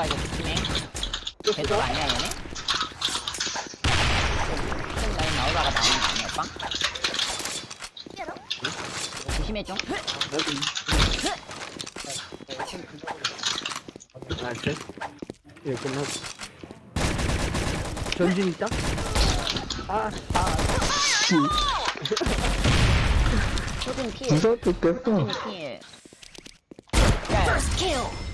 오빠 이거 조심해. 배도가 아니야 얘네? 좀 라인 나오다가 나오는 거 아니야 오빠? 조심해 좀. 아, 돼? 예, 끝났어. 전진 있다? 아, 초진 피해. 무서워 죽겠어. 초진이 피해. 야, 짤.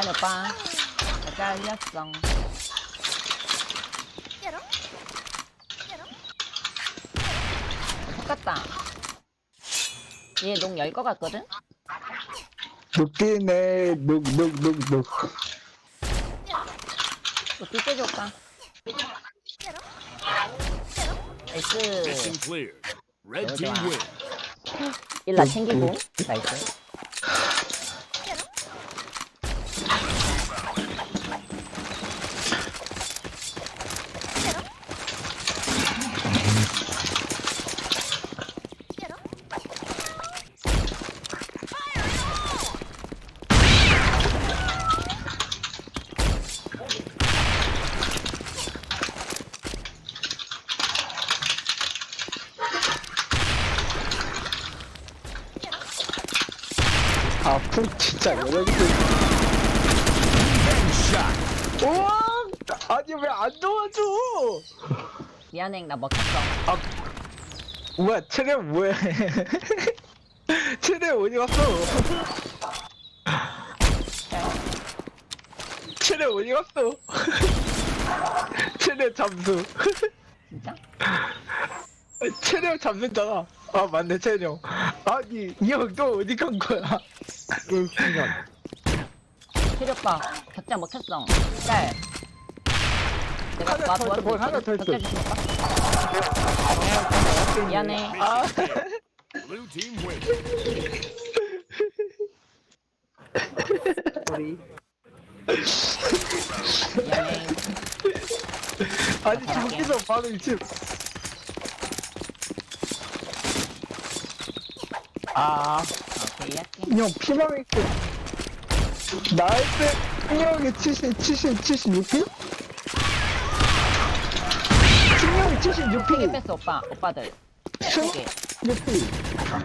미안 오빠. 나 잘렸어. 똑같다. 얘 농 열 것 같거든? 눕. 또 뒷대 줄까? Mission 나이스. Red team win. 일라 챙기고. 나이스. 아프, 진짜 여러분들. 우와! 아니, 왜 안 도와줘? 미안해, 나 먹혔어. 뭐야, 체력 뭐야? 체력 어디 갔어? 체력 어디 갔어? 체력 잠수. 진짜? 체력 잡는잖아. 아, 맞네, 체력. 아니, 이 형 또 어디 간 거야? 게임 충전. 체력봐. 격자 먹혔어. 짤. 내가 하나 와더 있어, 도와주고 뭘 하나? 더 있어. 격자 주실까? 미안해. 아, Blue team. 미안해. 아니, 저기서 바로 이쯤. 아, 형 피망 있고. 나이스, 승형이 70, 70, 76피? 승형이 76피. 뺐어, 오빠. 오빠들. 승, 세 개. 6피.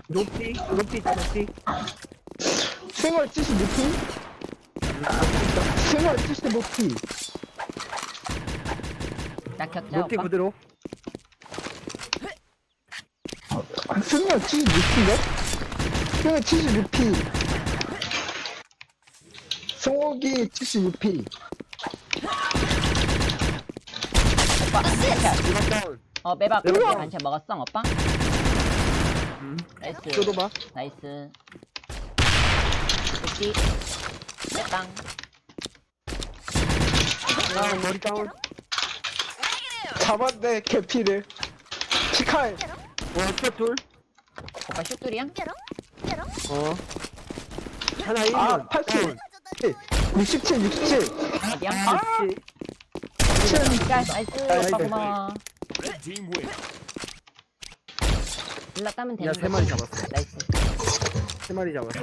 높이, 높이 있다, 높이. 승월 76피? 승월 75피. 나 격자 높이 오빠. 그대로. 승월 76피인가? 승월 76피. 성욱이 76피. 오빠, 반찬. 이거 다운. 어, 매박. 그렇게 반찬 먹었어, 오빠? 음. 나이스. 뜯어봐. 나이스. 오케이. 땅. 다운, 머리 다운. 잡았네, 개피를. 피칼. 어, 첫 둘. 오빠 슛돌이야? 어. 하나 아, 1번. 87. 67, 67. 어디야? 그렇지. 7. 짤, 나이스. 나이스. 오빠 고마워. Red team win. 일라 따면 야, 되는 세 거지? 마리 잡았어. 나이스. 세 마리 잡았어.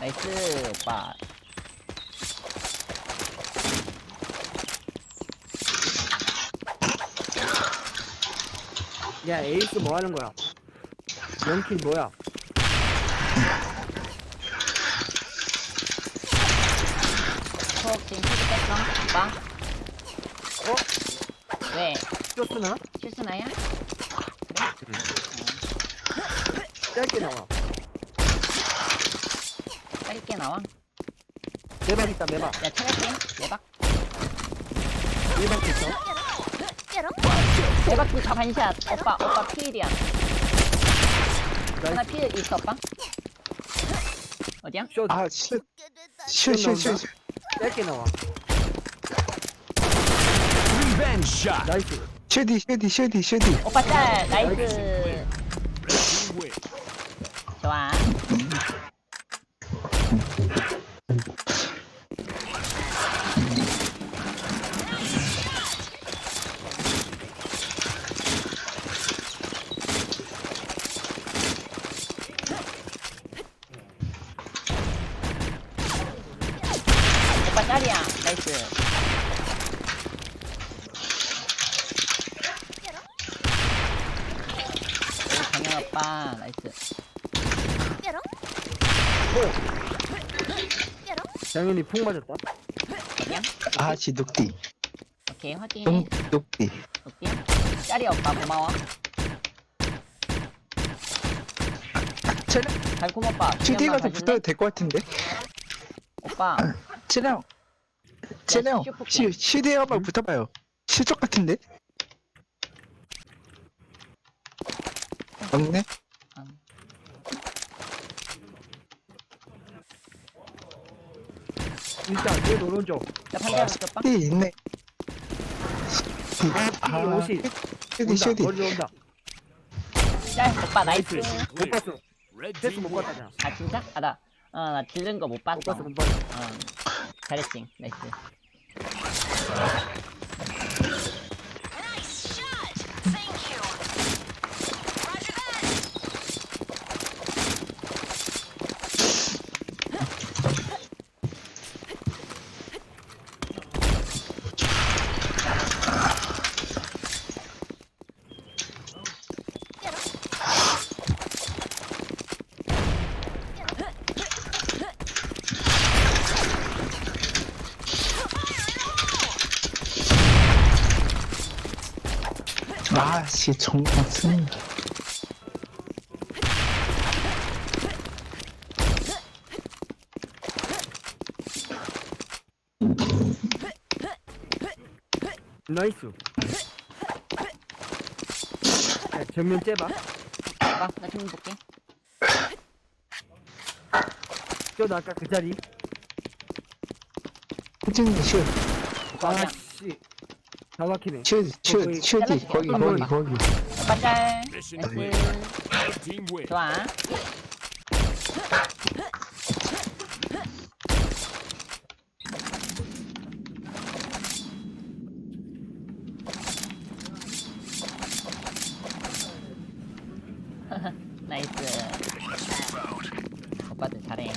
나이스, 오빠. 야, 에이스 뭐 하는 거야? 연킬 뭐야? 오빠? 어? 왜? 쇼트나? 실수나야? 짧게 나와. 짧게 나와. 매박 있다, 매박. 야, 차갈게. 내박. 1박 있어. 내박 다 반샷. 오빠, 오빠 피일이야. 하나 나이스. 피일 있어, 오빠? 어디야? 쇼, 아, 슛. 슛, 슛, 슛. 슛. 짧게 나와. Revenge shot. 나이스. 슈디, 슈디, 슈디, 슈디. 오빠 짤! 나이스. Red team win. 좋아. 짤이야. 나이스. 오, 정현 오빠. 나이스. 장현이 폭 맞았다. 그냥? 아씨 늑디 오케이, 확인. 똥 늑디 오케이. 짤이야, 오빠. 고마워. 쟤네 달콤 오빠. 가서 가질래? 붙어도 될 것 같은데 오빠. 쟤네 형 쟤네 형 슈- 슈디 한번 붙어봐요 실적 같은데 없네 음. 일단 뒤에 오른쪽. 자, 반대로 줘, 슈디 있네 아, 옷이 슈디 온다. 슈디 머리 온다. 짤, 오빠, 나이스. 못 봤어. 패스 못. 봤다잖아. 아, 진짜? 아, 나, 어, 나 들은 거못 봤어. 못 봤어 못 봤어. 어, 잘했지. 나이스. So. 아씨 정말 승 나이스. 야, 정면 째봐. 오빠, 나좀 볼게. 저 아까 그 자리. 오빠, 그냥. 아씨. 다 막히네. 슈, 슈, 슈디 거기 거기 거기 오빠 짤. Mission 나이스. clear. Red team wins. 좋아. 나이스. 오빠들 잘해.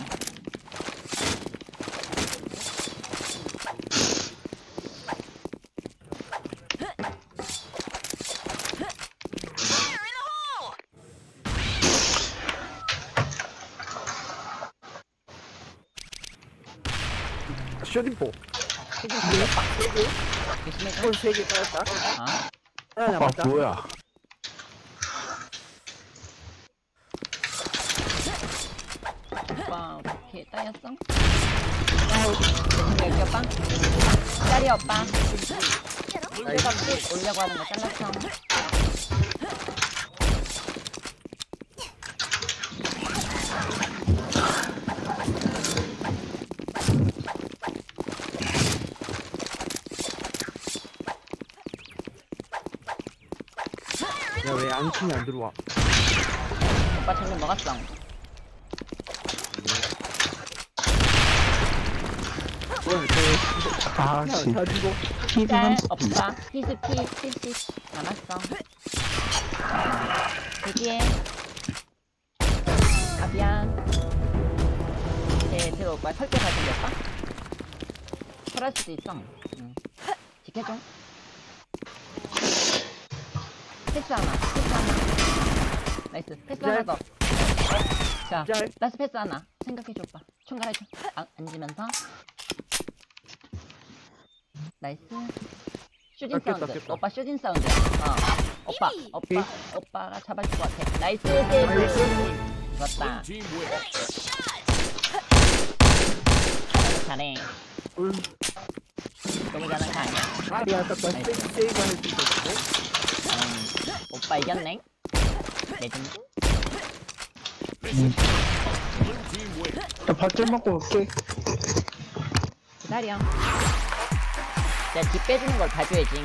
쇼딩포. 조심해줘. 골세개 따였다. 어? 하나 아 남았다. 뭐야 오빠 어떻게 따였어? 내 여기 오빠? 짤이 오빠. 내가 픽 올려고 하는 거 잘랐어. 안충이 안 들어와? 오빠 정면 먹었어. 뭐야 저 아씨 다 죽어. 피는 짤한 없다. 피스 피70 남았어. 여기에 가비야. 네, 들어 오빠 설계 가진 오빠. 설할 수도 있어. 응. 지켜줘. 패스 하나, 나. 나이스, 패스 하나 더. 자, 짤. 라스 패스 하나. 생각해줘 오빠. 총괄해줘. 아, 앉으면서. 나이스. 슈진 아, 사운드. 꼈다. 오빠 슈진 사운드. 어. 오빠, 오빠, 오빠가 잡아줄 것 같아. 나이스, 세이브. 좋았다. Team. 잘해. 울. 너무 잘한 거 아니야? 아리 아까 세이브 세이브 할수 있었는데. 음, 오빠 이겼네. 레전드. 나밥좀 먹고 올게 기다려. 내가 뒷 빼주는 걸 봐줘야지.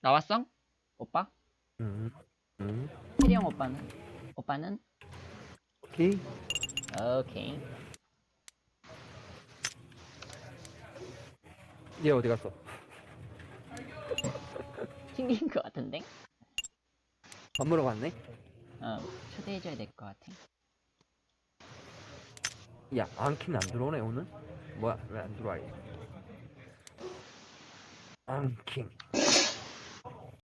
나왔어? 오빠? 음. 음. 혜리 형 오빠는? 오빠는? 오케이. 오케이. 얘 어디 갔어? 튕긴 것 같은데? 밥 먹으러 갔네? 어, 초대해줘야 될 것 같아. 야, 앙킨 안 들어오네, 오늘? 뭐야, 왜 안 들어와, 얘. 앙킹.